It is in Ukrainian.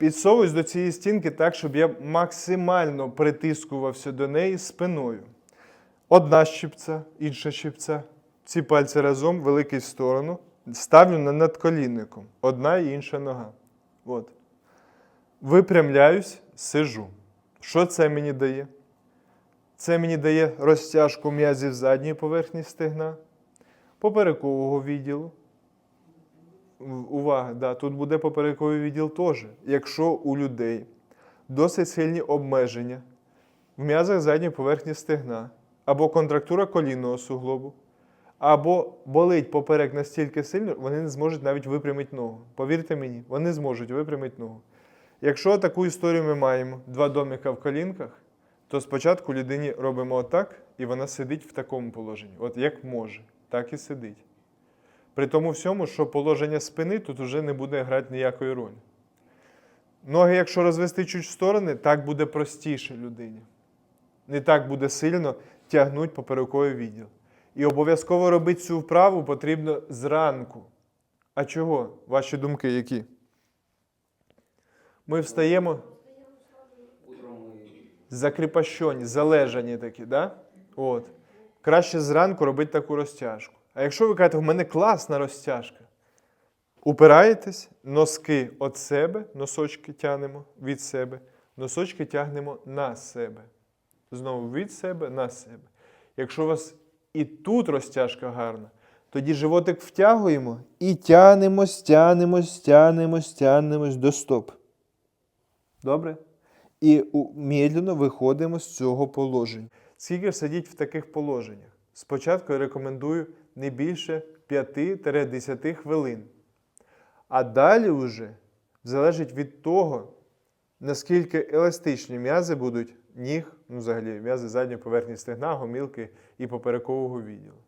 Підсовуюсь до цієї стінки так, щоб я максимально притискувався до неї спиною. Одна щипця, інша щипця. Ці пальці разом, великий в сторону. Ставлю на надколінником. Одна і інша нога. От. Випрямляюсь, сижу. Що це мені дає? Це мені дає розтяжку м'язів задньої поверхні стегна, поперекового відділу. Увага, да, тут буде поперековий відділ теж. Якщо у людей досить сильні обмеження в м'язах задньої поверхні стегна, або контрактура колінного суглобу, або болить поперек настільки сильно, вони не зможуть навіть випрямити ногу. Повірте мені, вони зможуть випрямити ногу. Якщо таку історію ми маємо, два доміка в колінках, то спочатку людині робимо отак, і вона сидить в такому положенні. От як може, так і сидить. При тому всьому, що положення спини тут вже не буде грати ніякої ролі. Ноги, якщо розвести чуть в сторони, так буде простіше людині. Не так буде сильно тягнути поперековий відділ. І обов'язково робити цю вправу потрібно зранку. А чого? Ваші думки які? Ми встаємо закріпощені, залежані такі, да? От. Краще зранку робити таку розтяжку. А якщо ви кажете, в мене класна розтяжка, упираєтесь, носки від себе, носочки тягнемо від себе, носочки тягнемо на себе. Знову від себе на себе. Якщо у вас і тут розтяжка гарна, тоді животик втягуємо і тягнемось, тягнемось, тягнемось, тягнемось до стоп. Добре? І медленно виходимо з цього положення. Скільки сидіть в таких положеннях? Спочатку я рекомендую не більше 5-10 хвилин. А далі вже залежить від того, наскільки еластичні м'язи будуть ніг, ну взагалі м'язи задньої поверхні стегна, гомілки і поперекового відділу.